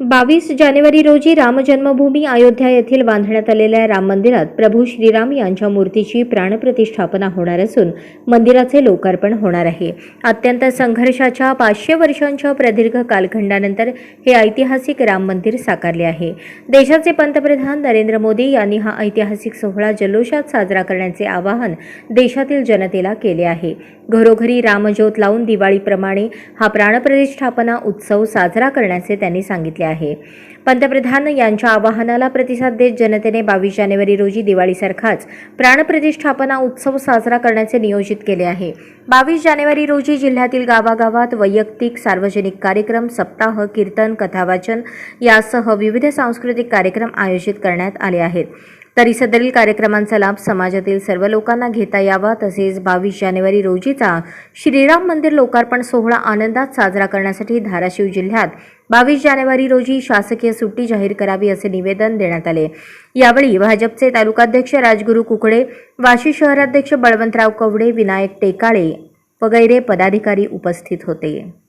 बावीस जानेवारी रोजी रामजन्मभूमी अयोध्या येथील बांधण्यात आलेल्या राम मंदिरात प्रभू श्रीराम यांच्या मूर्तीची प्राणप्रतिष्ठापना होणार असून मंदिराचे लोकार्पण होणार आहे. अत्यंत संघर्षाच्या पाचशे वर्षांच्या प्रदीर्घ कालखंडानंतर हे ऐतिहासिक राम मंदिर साकारले आहे. देशाचे पंतप्रधान नरेंद्र मोदी यांनी हा ऐतिहासिक सोहळा जल्लोषात साजरा करण्याचे आवाहन देशातील जनतेला केले आहे. घरोघरी रामज्योत लावून दिवाळीप्रमाणे हा प्राणप्रतिष्ठापना उत्सव साजरा करण्याचे त्यांनी सांगितले आहे. पंतप्रधान यांच्या आवाहनाला प्रतिसाद देत जनतेने बावीस जानेवारी रोजी दिवाळीसारखाच प्राणप्रतिष्ठापना उत्सव साजरा करण्याचे नियोजित केले आहे. बावीस जानेवारी रोजी जिल्ह्यातील गावागावात वैयक्तिक सार्वजनिक कार्यक्रम सप्ताह कीर्तन कथावाचन यासह विविध सांस्कृतिक कार्यक्रम आयोजित करण्यात आले आहेत. तरी सदरील कार्यक्रमांचा लाभ समाजातील सर्व लोकांना घेता यावा तसेच बावीस जानेवारी रोजीचा श्रीराम मंदिर लोकार्पण सोहळा आनंदात साजरा करण्यासाठी धाराशिव जिल्ह्यात बावीस जानेवारी रोजी शासकीय सुट्टी जाहीर करावी असे निवेदन देण्यात आले. यावेळी भाजपचे तालुकाध्यक्ष राजगुरू कुकडे वाशी शहराध्यक्ष बळवंतराव कवडे विनायक टेकाळे वगैरे पदाधिकारी उपस्थित होते.